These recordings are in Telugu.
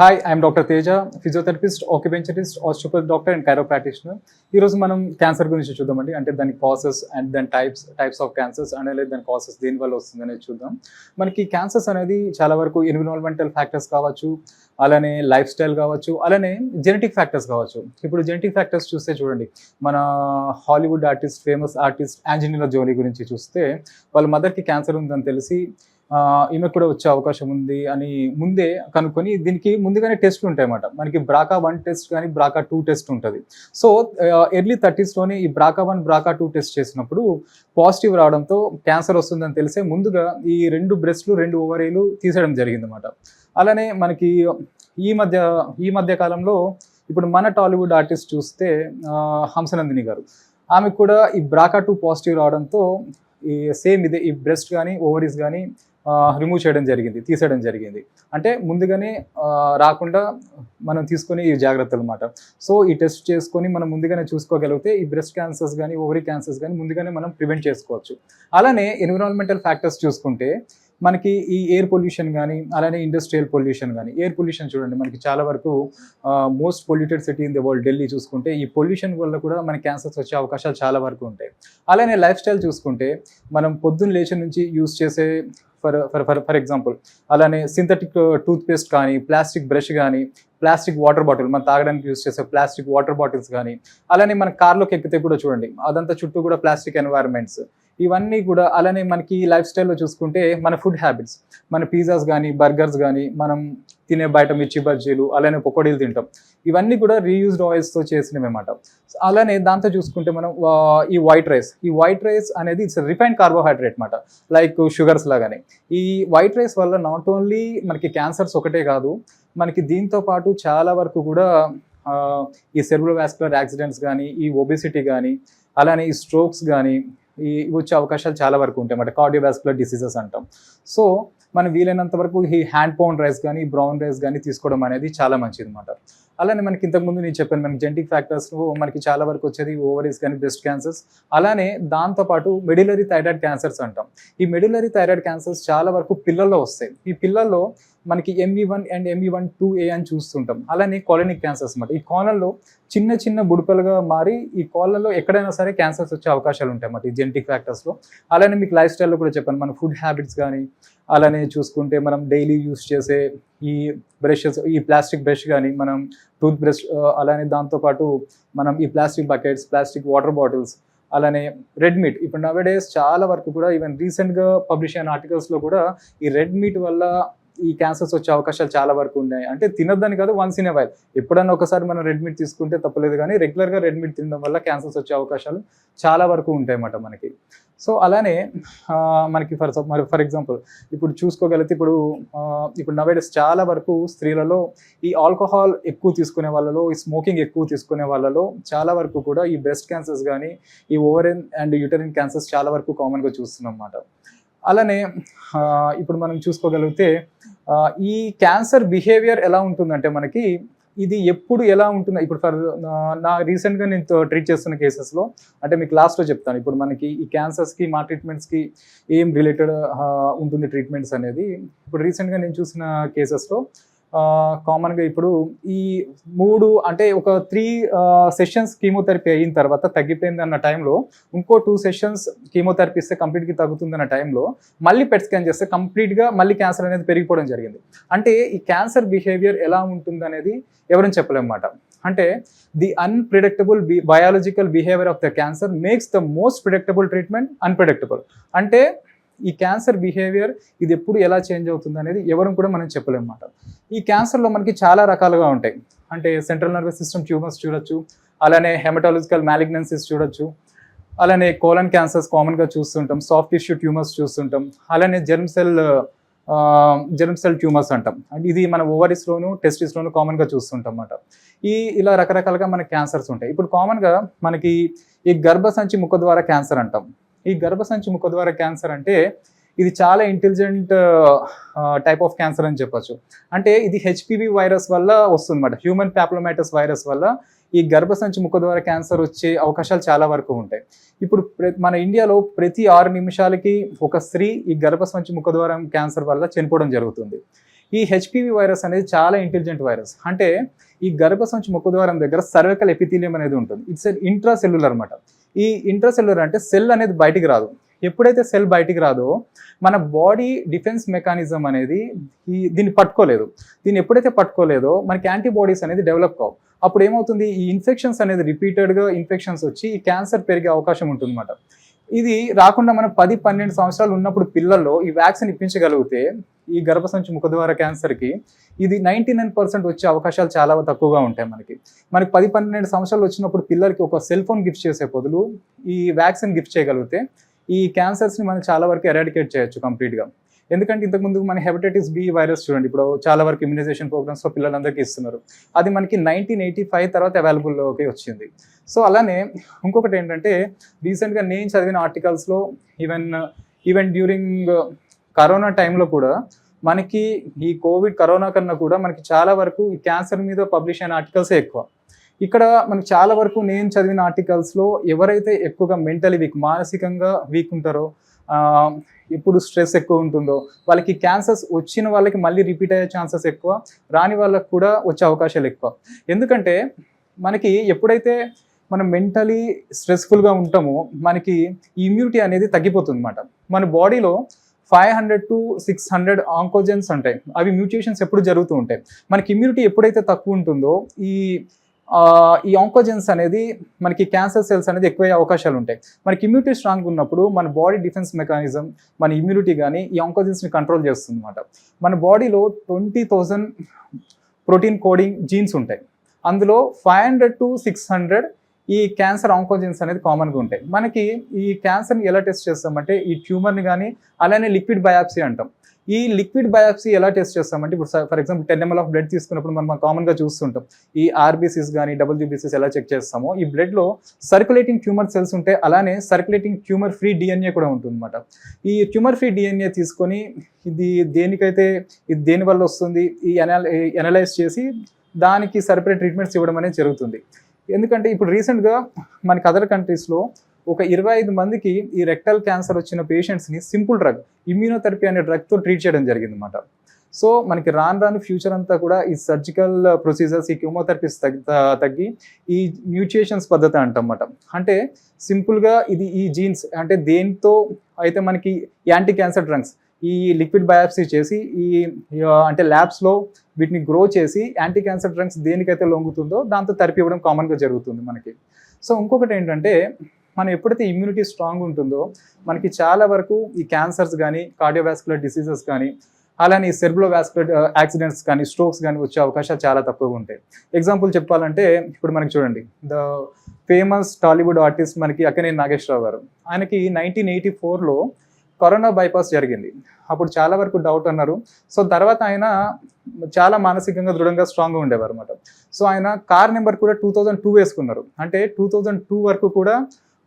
Hi I'm doctor Teja physiotherapist acupuncturist osteopathy doctor and chiro practitioner ఈరోజు మనం క్యాన్సర్ గురించి చూద్దామండి. అంటే దాని కాసెస్ అండ్ దాని types types of cancers and లేదు దాని కాసెస్ దేనివల్ల వస్తుంది అనేది చూద్దాం. మనకి క్యాన్సర్స్ అనేది చాలా వరకు ఎన్విరాన్మెంటల్ ఫ్యాక్టర్స్ కావచ్చు అలానే లైఫ్ స్టైల్ కావచ్చు అలానే జెనెటిక్ ఫ్యాక్టర్స్ కావచ్చు. ఇప్పుడు జెనెటిక్ ఫ్యాక్టర్స్ చూస్తే చూడండి. మన Hollywood artist famous artist Angelina Jolie గురించి చూస్తే వాళ్ళ మదర్కి క్యాన్సర్ ఉందని తెలిసి ఈమెకు కూడా వచ్చే అవకాశం ఉంది అని ముందే కనుక్కొని దీనికి ముందుగానే టెస్ట్లు ఉంటాయన్నమాట. మనకి బ్రాకా వన్ టెస్ట్ కానీ బ్రాకా టూ టెస్ట్ ఉంటుంది. సో ఎర్లీ థర్టీస్లోనే ఈ BRCA one BRCA two test చేసినప్పుడు పాజిటివ్ రావడంతో క్యాన్సర్ వస్తుందని తెలిసే ముందుగా ఈ రెండు బ్రెస్ట్లు రెండు ఓవరీలు తీసేయడం జరిగింది అనమాట అలానే మనకి ఈ మధ్య ఈ మధ్య కాలంలో ఇప్పుడు మన టాలీవుడ్ ఆర్టిస్ట్ చూస్తే హంసనందిని గారు. ఆమెకు కూడా ఈ బ్రాకా టూ పాజిటివ్ రావడంతో ఈ సేమ్ ఇదే ఈ బ్రెస్ట్ కానీ ఓవరీస్ కానీ రిమూవ్ చేయడం జరిగింది తీసేయడం జరిగింది. అంటే ముందుగానే రాకుండా మనం తీసుకొని ఈ జాగ్రత్తలు అనమాట సో ఈ టెస్ట్ చేసుకొని మనం ముందుగానే చూసుకోగలిగితే ఈ బ్రెస్ట్ క్యాన్సర్స్ కానీ ఓవరీ క్యాన్సర్స్ కానీ ముందుగానే మనం ప్రివెంట్ చేసుకోవచ్చు. అలానే ఎన్విరాన్మెంటల్ ఫ్యాక్టర్స్ చూసుకుంటే మనకి ఈ ఎయిర్ పొల్యూషన్ కానీ అలానే ఇండస్ట్రియల్ పొల్యూషన్ కానీ ఎయిర్ పొల్యూషన్ చూడండి మనకి చాలా వరకు most polluted city in the world Delhi చూసుకుంటే ఈ పొల్యూషన్ వల్ల కూడా మనకి క్యాన్సర్స్ వచ్చే అవకాశాలు చాలా వరకు ఉంటాయి. అలానే లైఫ్ స్టైల్ చూసుకుంటే మనం పొద్దున్న లేచి నుంచి యూస్ చేసే for for for for example. అలానే సింథటిక్ టూత్ పేస్ట్ కానీ ప్లాస్టిక్ బ్రష్ కానీ ప్లాస్టిక్ వాటర్ బాటిల్ మనం తాగడానికి యూస్ చేసే ప్లాస్టిక్ వాటర్ బాటిల్స్ కానీ అలానే మన కార్లోకి ఎక్కితే కూడా చూడండి అదంతా చుట్టూ కూడా ప్లాస్టిక్ ఎన్వైరన్మెంట్స్ ఇవన్నీ కూడా అలానే మనకి లైఫ్ స్టైల్లో చూసుకుంటే మన ఫుడ్ హ్యాబిట్స్ మన పిజ్జాస్ కానీ బర్గర్స్ కానీ మనం తినే బయట మిర్చి బజ్జీలు అలానే పొకోడీలు తింటాం. ఇవన్నీ కూడా రీయూజ్డ్ ఆయిల్స్తో చేసినవి అనమాట అలానే దాంతో చూసుకుంటే మనం ఈ వైట్ రైస్ ఈ వైట్ రైస్ అనేది ఇట్స్ రిఫైన్డ్ కార్బోహైడ్రేట్ అనమాట లైక్ షుగర్స్ లాగానే. ఈ వైట్ రైస్ వల్ల నాట్ ఓన్లీ మనకి క్యాన్సర్స్ ఒకటే కాదు మనకి దీంతో పాటు చాలా వరకు కూడా ఈ సెర్బులో వాస్కులర్ యాక్సిడెంట్స్ కానీ ఈ ఒబెసిటీ కానీ అలానే ఈ స్ట్రోక్స్ కానీ ఈ వచ్చే అవకాశాలు చాలా వరకు ఉంటాయి అన్నమాట. కార్డియోవాస్కులర్ డిసీజెస్ అంటాం. సో మనం వీలైనంత వరకు ఈ హ్యాండ్ పౌండ్ రైస్ కానీ బ్రౌన్ రైస్ కానీ తీసుకోవడం అనేది చాలా మంచిది అనమాట అలానే మనకి ఇంతకుముందు నేను చెప్పాను మనకి జెంటిక్ ఫ్యాక్టర్స్ మనకి చాలా వరకు వచ్చేది ఓవరీస్ కానీ బ్రెస్ట్ క్యాన్సర్స్ అలానే దాంతోపాటు మెడిలరీ థైరాయిడ్ క్యాన్సర్స్ అంటాం. ఈ మెడిలరీ థైరాయిడ్ క్యాన్సర్స్ చాలా వరకు పిల్లల్లో వస్తాయి. ఈ పిల్లల్లో మనకి ME one and ME one two A అని చూస్తుంటాం. అలానే కాలనిక్ క్యాన్సర్స్ అనమాట ఈ కాలంలో చిన్న చిన్న బుడకలుగా మారి ఈ కోళ్ళలో ఎక్కడైనా సరే క్యాన్సర్స్ వచ్చే అవకాశాలు ఉంటాయి అన్నమాట ఈ జెనెటిక్ ఫ్యాక్టర్స్లో అలానే మీకు లైఫ్ స్టైల్లో కూడా చెప్పాను మన ఫుడ్ హ్యాబిట్స్ కానీ అలానే చూసుకుంటే మనం డైలీ యూస్ చేసే ఈ బ్రషెస్ ఈ ప్లాస్టిక్ బ్రష్ కానీ మనం టూత్ బ్రష్ అలానే దాంతోపాటు మనం ఈ plastic buckets plastic water bottles అలానే రెడ్ మీట్. ఇప్పుడు నవే డేస్ చాలా వరకు కూడా ఈవెన్ రీసెంట్గా పబ్లిష్ అయిన ఆర్టికల్స్లో కూడా ఈ రెడ్ మీట్ వల్ల ఈ క్యాన్సర్స్ వచ్చే అవకాశాలు చాలా వరకు ఉన్నాయి. అంటే తినొద్దని కాదు వన్స్ ఇన్ వైల్ ఎప్పుడన్నా ఒకసారి మనం రెడ్ మీట్ తీసుకుంటే తప్పలేదు కానీ రెగ్యులర్గా రెడ్ మీట్ తినడం వల్ల క్యాన్సర్స్ వచ్చే అవకాశాలు చాలా వరకు ఉంటాయి అన్నమాట మనకి. సో అలానే మనకి ఫర్ మరి ఫర్ ఎగ్జాంపుల్ ఇప్పుడు చూసుకోగలిగితే ఇప్పుడు ఇప్పుడు నవేడస్ చాలా వరకు స్త్రీలలో ఈ ఆల్కహాల్ ఎక్కువ తీసుకునే వాళ్ళలో ఈ స్మోకింగ్ ఎక్కువ తీసుకునే వాళ్ళలో చాలా వరకు కూడా ఈ బ్రెస్ట్ క్యాన్సర్స్ కానీ ఈ ఓవరెన్ అండ్ యూటరిన్ క్యాన్సర్స్ చాలా వరకు కామన్గా చూస్తున్నాం అన్నమాట. అలానే ఇప్పుడు మనం చూసుకోగలిగితే ఈ క్యాన్సర్ బిహేవియర్ ఎలా ఉంటుందంటే మనకి ఇది ఎప్పుడు ఎలా ఉంటుంది ఇప్పుడు ఫర్ నా రీసెంట్గా నేను ట్రీట్ చేస్తున్న కేసెస్లో అంటే మీకు లాస్ట్లో చెప్తాను. ఇప్పుడు మనకి ఈ క్యాన్సర్స్కి మా ట్రీట్మెంట్స్కి ఏం రిలేటెడ్ ఉంటుంది ట్రీట్మెంట్స్ అనేది. ఇప్పుడు రీసెంట్గా నేను చూసిన కేసెస్లో కామన్గా ఇప్పుడు ఈ మూడు అంటే ఒక త్రీ సెషన్స్ కీమోథెరపీ అయిన తర్వాత తగ్గిపోయింది అన్న టైంలో ఇంకో టూ సెషన్స్ కీమోథెరపీ ఇస్తే కంప్లీట్గా తగ్గుతుందన్న టైంలో మళ్ళీ పెట్ స్కాన్ చేస్తే కంప్లీట్గా మళ్ళీ క్యాన్సర్ అనేది పెరిగిపోవడం జరిగింది. అంటే ఈ క్యాన్సర్ బిహేవియర్ ఎలా ఉంటుంది అనేది ఎవరైనా చెప్పలేమన్నమాట అంటే the unpredictable B biological behaviour of the cancer makes the most predictable treatment unpredictable అంటే ఈ క్యాన్సర్ బిహేవియర్ ఇది ఎప్పుడు ఎలా చేంజ్ అవుతుంది అనేది ఎవరు కూడా మనం చెప్పలేము అన్నమాట ఈ క్యాన్సర్లో మనకి చాలా రకాలుగా ఉంటాయి. అంటే సెంట్రల్ నర్వస్ సిస్టమ్ ట్యూమర్స్ చూడొచ్చు అలానే హెమటాలజికల్ మ్యాలిగ్నెన్సీస్ చూడొచ్చు అలానే కోలన్ క్యాన్సర్స్ కామన్గా చూస్తుంటాం సాఫ్ట్ టిష్యూ ట్యూమర్స్ చూస్తుంటాం అలానే germ cell germ cell tumours అంటాం. అండ్ ఇది మన ఓవరీస్లోను టెస్టిస్లోను కామన్గా చూస్తుంటాం అన్నమాట ఈ ఇలా రకరకాలుగా మనకి క్యాన్సర్స్ ఉంటాయి. ఇప్పుడు కామన్గా మనకి ఈ గర్భసంచి ముఖ ద్వారా క్యాన్సర్ అంటాం. ఈ గర్భసంచి ముఖ ద్వారా క్యాన్సర్ అంటే ఇది చాలా ఇంటెలిజెంట్ టైప్ ఆఫ్ క్యాన్సర్ అని చెప్పొచ్చు. అంటే ఇది హెచ్పివి వైరస్ వల్ల వస్తుందన్నమాట. హ్యూమన్ ప్యాప్లోమైటస్ వైరస్ వల్ల ఈ గర్భసంచి ముఖద్వార క్యాన్సర్ వచ్చే అవకాశాలు చాలా వరకు ఉంటాయి. ఇప్పుడు మన ఇండియాలో ప్రతి ఆరు నిమిషాలకి ఒక స్త్రీ ఈ గర్భసంచి ముఖద్వారం క్యాన్సర్ వల్ల చనిపోవడం జరుగుతుంది. ఈ హెచ్పివి వైరస్ అనేది చాలా ఇంటెలిజెంట్ వైరస్ అంటే ఈ గర్భసంచి ముఖద్వారం దగ్గర సర్వకల్ ఎపిథీలియం అనేది ఉంటుంది. ఇట్స్ ఇంట్రా సెల్యులర్ అనమాట ఈ ఇంట్రాసెల్యులర్ అంటే సెల్ అనేది బయటికి రాదు. ఎప్పుడైతే సెల్ బయటికి రాదో మన బాడీ డిఫెన్స్ మెకానిజం అనేది ఈ దీన్ని పట్టుకోలేదు. దీన్ని ఎప్పుడైతే పట్టుకోలేదో మనకి యాంటీబాడీస్ అనేది డెవలప్ కావు. అప్పుడు ఏమవుతుంది ఈ ఇన్ఫెక్షన్స్ అనేది రిపీటెడ్గా ఇన్ఫెక్షన్స్ వచ్చి ఈ క్యాన్సర్ పెరిగే అవకాశం ఉంటుందన్నమాట. ఇది రాకుండా మనం పది పన్నెండు సంవత్సరాలు ఉన్నప్పుడు పిల్లల్లో ఈ వ్యాక్సిన్ ఇప్పించగలిగితే ఈ గర్భసంచి ముఖద్వార క్యాన్సర్కి ఇది నైంటీ నైన్ పర్సెంట్ వచ్చే అవకాశాలు చాలా తక్కువగా ఉంటాయి మనకి. మనకి పది పన్నెండు సంవత్సరాలు వచ్చినప్పుడు పిల్లలకి ఒక సెల్ ఫోన్ గిఫ్ట్ చేసే బదులు ఈ వ్యాక్సిన్ గిఫ్ట్ చేయగలిగితే ఈ క్యాన్సర్స్ని మనం చాలా వరకు ఎరాడికేట్ చేయొచ్చు కంప్లీట్గా. ఎందుకంటే ఇంతకుముందు మన హెపటైటిస్ బి వైరస్ చూడండి ఇప్పుడు చాలా వరకు ఇమ్యునైజేషన్ ప్రోగ్రామ్స్లో పిల్లలందరికీ ఇస్తున్నారు. అది మనకి నైన్టీన్ ఎయిటీ ఫైవ్ తర్వాత అవైలబుల్లోకి వచ్చింది. సో అలానే ఇంకొకటి ఏంటంటే రీసెంట్గా నేను చదివిన ఆర్టికల్స్లో ఈవెన్ ఈవెన్ డ్యూరింగ్ కరోనా టైంలో కూడా మనకి ఈ కోవిడ్ కరోనా కన్నా కూడా మనకి చాలా వరకు ఈ క్యాన్సర్ మీద పబ్లిష్ అయిన ఆర్టికల్సే ఎక్కువ. ఇక్కడ మనకి చాలా వరకు నేను చదివిన ఆర్టికల్స్లో ఎవరైతే ఎక్కువగా మెంటలీ వీక్ మానసికంగా వీక్ ఉంటారో ఎప్పుడు స్ట్రెస్ ఎక్కువ ఉంటుందో. వాళ్ళకి క్యాన్సర్స్ వచ్చిన వాళ్ళకి మళ్ళీ రిపీట్ అయ్యే ఛాన్సెస్ ఎక్కువ రాని వాళ్ళకి కూడా వచ్చే అవకాశాలు ఎక్కువ. ఎందుకంటే మనకి ఎప్పుడైతే మనం మెంటలీ స్ట్రెస్ఫుల్గా ఉంటామో మనకి ఇమ్యూనిటీ అనేది తగ్గిపోతుంది అనమాట మన బాడీలో five hundred to six hundred oncogenes ఉంటాయి. అవి మ్యూటేషన్స్ ఎప్పుడు జరుగుతూ ఉంటాయి. మనకి ఇమ్యూనిటీ ఎప్పుడైతే తక్కువ ఉంటుందో ఈ ఈ ఆంకోజెన్స్ అనేది మనకి క్యాన్సర్ సెల్స్ అనేది ఎక్కువయ్యే అవకాశాలు ఉంటాయి. మనకి ఇమ్యూనిటీ స్ట్రాంగ్ ఉన్నప్పుడు మన బాడీ డిఫెన్స్ మెకానిజం మన ఇమ్యూనిటీ కానీ ఈ ఆంకోజెన్స్ని కంట్రోల్ చేస్తుంది అనమాట మన బాడీలో twenty thousand protein coding genes ఉంటాయి. అందులో five hundred to six hundred ఈ క్యాన్సర్ ఆంకోజెన్స్ అనేది కామన్గా ఉంటాయి. మనకి ఈ క్యాన్సర్ని ఎలా టెస్ట్ చేస్తామంటే ఈ ట్యూమర్ని కానీ అలానే లిక్విడ్ బయాప్సీ అంటాం. ఈ లిక్విడ్ బయాప్సీ ఎలా టెస్ట్ చేస్తామంటే ఇప్పుడు for example ten ml of blood తీసుకున్నప్పుడు మనం కామన్గా చూస్తుంటాం. ఈ ఆర్బీసీస్ కానీ డబ్ల్యూబీసీస్ ఎలా చెక్ చేస్తామో ఈ బ్లడ్లో సర్క్యులేటింగ్ ట్యూమర్ సెల్స్ ఉంటాయి అలానే సర్క్యులేటింగ్ ట్యూమర్ ఫ్రీ డిఎన్ఏ కూడా ఉంటుందన్నమాట. ఈ ట్యూమర్ ఫ్రీ డిఎన్ఏ తీసుకొని ఇది దేనికైతే ఇది దేని వల్ల వస్తుంది ఈ ఎనలైజ్ చేసి దానికి సరిపడే ట్రీట్మెంట్స్ ఇవ్వడం అనేది జరుగుతుంది. ఎందుకంటే ఇప్పుడు రీసెంట్గా మనకి అదర్ కంట్రీస్లో ఒక ఇరవై ఐదు మందికి ఈ రెక్టల్ క్యాన్సర్ వచ్చిన పేషెంట్స్ని సింపుల్ డ్రగ్ ఇమ్యూనోథెరపీ అనే డ్రగ్తో ట్రీట్ చేయడం జరిగింది అనమాట సో మనకి రాను రాను ఫ్యూచర్ అంతా కూడా ఈ సర్జికల్ ప్రొసీజర్స్ ఈ క్యూమోథెరపీస్ తగ్గి తగ్గి ఈ మ్యూచుయేషన్స్ పద్ధతి అంటమాట. అంటే సింపుల్గా ఇది ఈ జీన్స్ అంటే దేంతో అయితే మనకి యాంటీ క్యాన్సర్ డ్రగ్స్ ఈ లిక్విడ్ బయాప్సీ చేసి ఈ అంటే ల్యాబ్స్లో వీటిని గ్రో చేసి యాంటీ క్యాన్సర్ డ్రగ్స్ దేనికైతే లొంగుతుందో దాంతో థెరపీ ఇవ్వడం కామన్గా జరుగుతుంది మనకి. సో ఇంకొకటి ఏంటంటే మనం ఎప్పుడైతే ఇమ్యూనిటీ స్ట్రాంగ్ ఉంటుందో మనకి చాలా వరకు ఈ క్యాన్సర్స్ కానీ కార్డియోవాస్కులర్ డిసీజెస్ కానీ అలానే సెర్బ్లో వాస్కులర్ యాక్సిడెంట్స్ కానీ స్ట్రోక్స్ కానీ వచ్చే అవకాశాలు చాలా తక్కువగా ఉంటాయి. ఎగ్జాంపుల్ చెప్పాలంటే ఇప్పుడు మనకి చూడండి. ద ఫేమస్ టాలీవుడ్ ఆర్టిస్ట్ మనకి అక్కనే నాగేశ్వరరావు గారు. ఆయనకి నైన్టీన్ ఎయిటీ ఫోర్లో కరోనా బైపాస్ జరిగింది. అప్పుడు చాలా వరకు డౌట్ అన్నారు. సో తర్వాత ఆయన చాలా మానసికంగా దృఢంగా స్ట్రాంగ్గా ఉండేవారు అనమాట సో ఆయన కార్ నెంబర్ కూడా టూ థౌజండ్ టూ వేసుకున్నారు. అంటే టూ థౌజండ్ టూ వరకు కూడా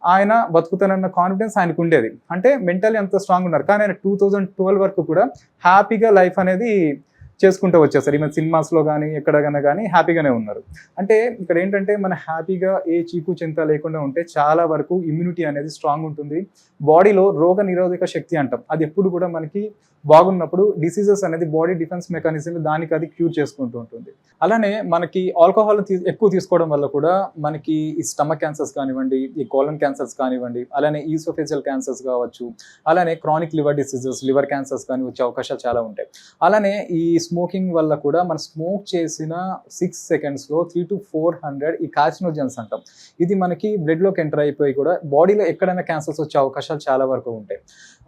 ఆయన బతుకుతానన్న కాన్ఫిడెన్స్ ఆయనకు ఉండేది. అంటే మెంటలీ అంత స్ట్రాంగ్ ఉన్నారు. కానీ ఆయన టూ థౌజండ్ ట్వెల్వ్ వరకు కూడా హ్యాపీగా లైఫ్ అనేది చేసుకుంటూ వచ్చేసారు. ఈమె సినిమాస్లో కానీ ఎక్కడైనా కానీ హ్యాపీగానే ఉన్నారు. అంటే ఇక్కడ ఏంటంటే మన హ్యాపీగా ఏ చీకు చింత లేకుండా ఉంటే చాలా వరకు ఇమ్యూనిటీ అనేది స్ట్రాంగ్ ఉంటుంది. బాడీలో రోగ నిరోధక శక్తి అంటాం. అది ఎప్పుడు కూడా మనకి బాగున్నప్పుడు డిసీజెస్ అనేది బాడీ డిఫెన్స్ మెకానిజం దానికి అది క్యూర్ చేసుకుంటూ ఉంటుంది. అలానే మనకి ఆల్కహాల్ ఎక్కువ తీసుకోవడం వల్ల కూడా మనకి ఈ స్టమక్ క్యాన్సర్స్ కానివ్వండి ఈ కోలన్ క్యాన్సర్స్ కానివ్వండి అలానే ఈసోఫేజియల్ క్యాన్సర్స్ కావచ్చు అలానే chronic liver diseases liver cancers కానీ వచ్చే అవకాశాలు చాలా ఉంటాయి. అలానే ఈ స్మోకింగ్ వల్ల కూడా మనం స్మోక్ చేసిన సిక్స్ సెకండ్స్లో త్రీ టు ఫోర్ హండ్రెడ్ ఈ కార్సినోజన్స్ అంటాం. ఇది మనకి బ్లడ్లోకి ఎంటర్ అయిపోయి కూడా బాడీలో ఎక్కడైనా క్యాన్సర్స్ వచ్చే అవకాశాలు చాలా వరకు ఉంటాయి.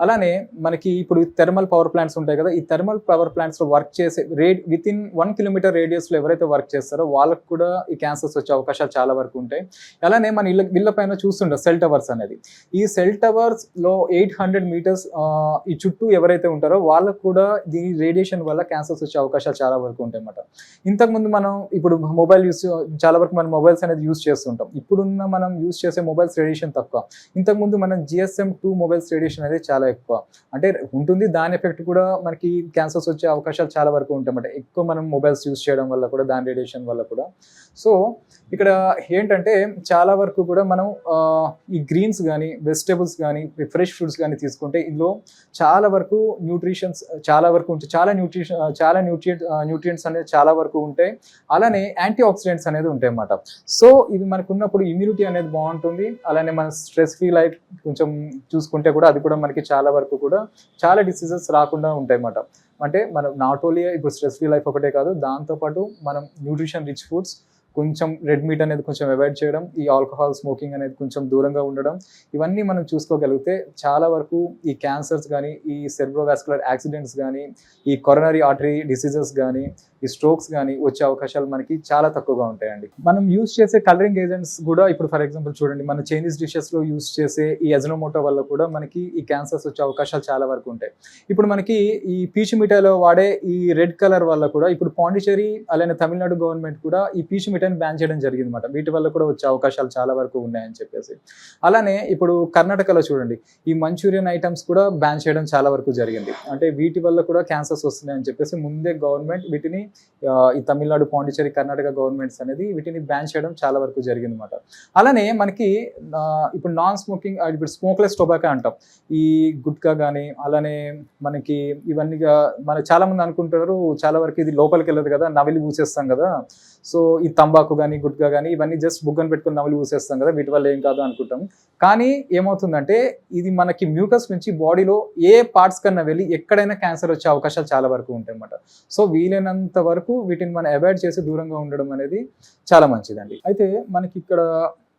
అలానే మనకి ఇప్పుడు థెర్మల్ పవర్ పవర్ ప్లాంట్స్ ఉంటాయి కదా ఈ థర్మల్ పవర్ ప్లాంట్స్లో వర్క్ చేసే రేడ్ విత్ ఇన్ వన్ కిలోమీటర్ రేడియస్లో ఎవరైతే వర్క్ చేస్తారో వాళ్ళకు కూడా ఈ క్యాన్సర్స్ వచ్చే అవకాశాలు చాలా వరకు ఉంటాయి. అలానే మన ఇళ్ళ ఇళ్ళ పైన చూస్తుంటాం సెల్ టవర్స్ అనేది. ఈ సెల్ టవర్స్లో ఎయిట్ హండ్రెడ్ మీటర్స్ ఈ చుట్టూ ఎవరైతే ఉంటారో వాళ్ళకు కూడా దీని రేడియేషన్ వల్ల క్యాన్సర్స్ వచ్చే అవకాశాలు చాలా వరకు ఉంటాయి అన్నమాట ఇంతకుముందు మనం ఇప్పుడు మొబైల్ యూస్ చాలా వరకు మనం మొబైల్స్ అనేది యూస్ చేస్తుంటాం. ఇప్పుడున్న మనం యూస్ చేసే మొబైల్స్ రేడియేషన్ తక్కువ. ఇంతకుముందు మనం జిఎస్ఎం టూ మొబైల్స్ రేడియేషన్ అనేది చాలా చాలా ఎక్కువ. అంటే ఉంటుంది దాని ఎఫెక్ట్ కూడా మనకి క్యాన్సర్స్ వచ్చే అవకాశాలు చాలా వరకు ఉంటాయన్నమాట. ఎక్కువ మనం మొబైల్స్ యూస్ చేయడం వల్ల కూడా దాని రేడియేషన్ వల్ల కూడా. సో ఇక్కడ ఏంటంటే చాలా వరకు కూడా మనం ఈ గ్రీన్స్ కానీ వెజిటేబుల్స్ కానీ ఫ్రెష్ ఫ్రూట్స్ కానీ తీసుకుంటే ఇందులో చాలా వరకు న్యూట్రిషన్స్ చాలా వరకు ఉంటాయి చాలా న్యూట్రిషన్ చాలా న్యూట్రియంట్ న్యూట్రియంట్స్ అనేది చాలా వరకు ఉంటాయి. అలానే యాంటీ ఆక్సిడెంట్స్ అనేది ఉంటాయి అన్నమాట. సో ఇది మనకు ఉన్నప్పుడు ఇమ్యూనిటీ అనేది బాగుంటుంది. అలానే మన స్ట్రెస్ ఫ్రీ లైఫ్ కొంచెం చూసుకుంటే కూడా అది కూడా మనకి చాలా వరకు కూడా చాలా డిసీజెస్ రాకుండా ఉంటాయి అన్నమాట అంటే మనం నాట్ ఓన్లీ ఇప్పుడు స్ట్రెస్ ఫ్రీ లైఫ్ ఒకటే కాదు దాంతోపాటు మనం న్యూట్రిషన్ రిచ్ ఫుడ్స్ కొంచెం రెడ్ మీట్ అనేది కొంచెం అవాయిడ్ చేయడం ఈ ఆల్కహాల్ స్మోకింగ్ అనేది కొంచెం దూరంగా ఉండడం ఇవన్నీ మనం చూసుకోగలిగితే చాలా వరకు ఈ క్యాన్సర్స్ కానీ ఈ సెర్బ్రోవాస్కులర్ యాక్సిడెంట్స్ కానీ ఈ కొరనరీ ఆర్టరీ డిసీజెస్ కానీ ఈ స్ట్రోక్స్ కానీ వచ్చే అవకాశాలు మనకి చాలా తక్కువగా ఉంటాయండి. మనం యూస్ చేసే కలరింగ్ ఏజెంట్స్ కూడా ఇప్పుడు ఫర్ ఎగ్జాంపుల్ చూడండి మన చైనీస్ డిషెస్లో యూస్ చేసే ఈ అజనోమోటో వల్ల కూడా మనకి ఈ క్యాన్సర్స్ వచ్చే అవకాశాలు చాలా వరకు ఉంటాయి. ఇప్పుడు మనకి ఈ పీచు మిఠాయిలో వాడే ఈ రెడ్ కలర్ వల్ల కూడా ఇప్పుడు పాండిచేరి అలానే తమిళనాడు గవర్నమెంట్ కూడా ఈ పీచు మిఠాయి మిఠాయిని బ్యాన్ చేయడం జరిగింది అనమాట వీటి వల్ల కూడా వచ్చే అవకాశాలు చాలా వరకు ఉన్నాయని చెప్పేసి. అలానే ఇప్పుడు కర్ణాటకలో చూడండి ఈ మంచూరియన్ ఐటమ్స్ కూడా బ్యాన్ చేయడం చాలా వరకు జరిగింది. అంటే వీటి వల్ల కూడా క్యాన్సర్స్ వస్తున్నాయని చెప్పేసి ముందే గవర్నమెంట్ వీటిని ఈ తమిళనాడు పాండిచేరి కర్ణాటక గవర్నమెంట్స్ అనేది వీటిని బ్యాన్ చేయడం చాలా వరకు జరిగింది అనమాట అలానే మనకి ఇప్పుడు నాన్ స్మోకింగ్ ఇప్పుడు స్మోక్లెస్ టొబాకో అంటాం. ఈ గుట్కా కానీ అలానే మనకి ఇవన్నీ మన చాలా మంది అనుకుంటారు చాలా వరకు ఇది లోపలికి వెళ్ళదు కదా నవిలి పూసేస్తాం కదా. సో ఈ తంబాకు కానీ గుట్కా కానీ ఇవన్నీ జస్ట్ బుగ్గను పెట్టుకుని నవలు పూసేస్తాం కదా వీటి వల్ల ఏం కాదు అనుకుంటాం. కానీ ఏమవుతుందంటే ఇది మనకి మ్యూకస్ నుంచి బాడీలో ఏ పార్ట్స్ కన్నా వెళ్ళి ఎక్కడైనా క్యాన్సర్ వచ్చే అవకాశాలు చాలా వరకు ఉంటాయి అన్నమాట సో వీలైనంత వరకు వీటిని మనం అవాయిడ్ చేసి దూరంగా ఉండడం అనేది చాలా మంచిదండి. అయితే మనకి ఇక్కడ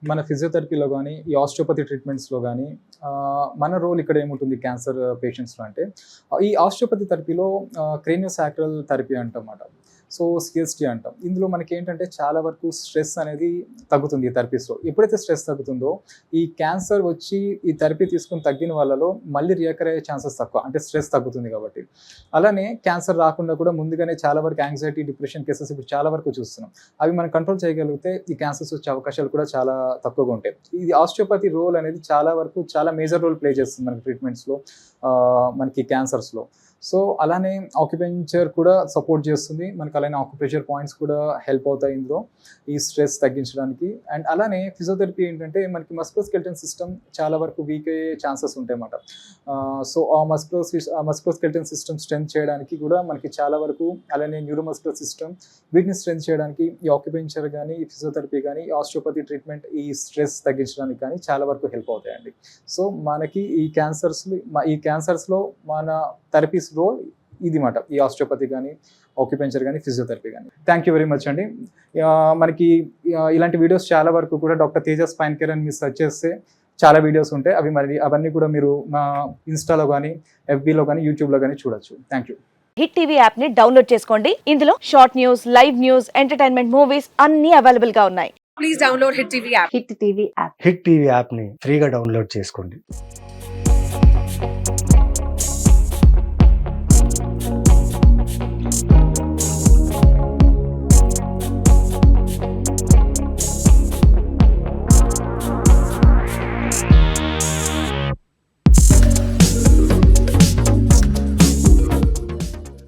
మన ఫిజియోథెరపీలో కానీ ఈ ఆస్ట్రోపతి ట్రీట్మెంట్స్లో కానీ మన రోల్ ఇక్కడ ఏముంటుంది క్యాన్సర్ పేషెంట్స్లో అంటే ఈ ఆస్ట్రోపతి థెరపీలో క్రేనియోసాక్రల్ థెరపీ అంటమాట సో సిఎస్టీ అంటాం. ఇందులో మనకి ఏంటంటే చాలా వరకు స్ట్రెస్ అనేది తగ్గుతుంది ఈ థెరపీస్లో. ఎప్పుడైతే స్ట్రెస్ తగ్గుతుందో ఈ క్యాన్సర్ వచ్చి ఈ థెరపీ తీసుకుని తగ్గిన వాళ్ళలో మళ్ళీ రియకర్ అయ్యే ఛాన్సెస్ తక్కువ. అంటే స్ట్రెస్ తగ్గుతుంది కాబట్టి. అలానే క్యాన్సర్ రాకుండా కూడా ముందుగానే చాలా వరకు యాంగ్జైటీ డిప్రెషన్ కేసెస్ ఇప్పుడు చాలా వరకు చూస్తున్నాం. అవి మనం కంట్రోల్ చేయగలిగితే ఈ క్యాన్సర్స్ వచ్చే అవకాశాలు కూడా చాలా తక్కువగా ఉంటాయి. ఇది ఆస్టియోపతి రోల్ అనేది చాలా వరకు చాలా మేజర్ రోల్ ప్లే చేస్తుంది మనకి ట్రీట్మెంట్స్లో మనకి క్యాన్సర్స్లో సో అలానే ఆక్యుపెంచర్ కూడా సపోర్ట్ చేస్తుంది. మనకి అలానే ఆక్యుపెంచర్ పాయింట్స్ కూడా హెల్ప్ అవుతాయి ఇందులో. ఈ స్ట్రెస్ తగ్గించడానికి. అండ్ అలానే ఫిజియోథెరపీ ఏంటంటే మనకి మస్కోస్కెల్టన్ సిస్టమ్ చాలా వరకు వీక్ అయ్యే ఛాన్సెస్ ఉంటాయి అన్నమాట సో ఆ మస్కో ఆ మస్కోస్కెల్టన్ సిస్టమ్ స్ట్రెంత్ చేయడానికి కూడా మనకి చాలా వరకు అలానే న్యూరోమస్కులర్ సిస్టమ్ వీటిని స్ట్రెంత్ చేయడానికి ఈ ఆక్యుపెంచర్ కానీ ఈ ఫిజియోథెరపీ కానీ ఆస్ట్రోపతి ట్రీట్మెంట్ ఈ స్ట్రెస్ తగ్గించడానికి కానీ చాలా వరకు హెల్ప్ అవుతాయండి. సో మనకి ఈ క్యాన్సర్స్ ఈ క్యాన్సర్స్లో మన థెరపీస్ రోల్ ఇది మాట. ఈ ఆస్ట్రోపతి కానీ ఆక్యుపెంచర్ కానీ ఫిజియోథెరపీ కానీ థ్యాంక్ యూ వెరీ మచ్ అండి. మనకి ఇలాంటి వీడియోస్ చాలా వరకు కూడా డాక్టర్ తేజస్ స్పైన్ కేర్ అని మీరు సెర్చ్ చేస్తే చాలా వీడియోస్ ఉంటాయి. అవి మరి అవన్నీ కూడా మీరు మా ఇన్స్టాలో కానీ ఎఫ్బీలో కానీ యూట్యూబ్లో కానీ చూడొచ్చు. థ్యాంక్ యూ హిట్ టీవీ యాప్ని డౌన్లోడ్ చేసుకోండి. ఇందులో short news live news entertainment movies అన్ని అవైలబుల్గా ఉన్నాయి. Please download Hit TV app. Hit TV app hit TV యాప్ని ఫ్రీగా డౌన్లోడ్ చేసుకోండి.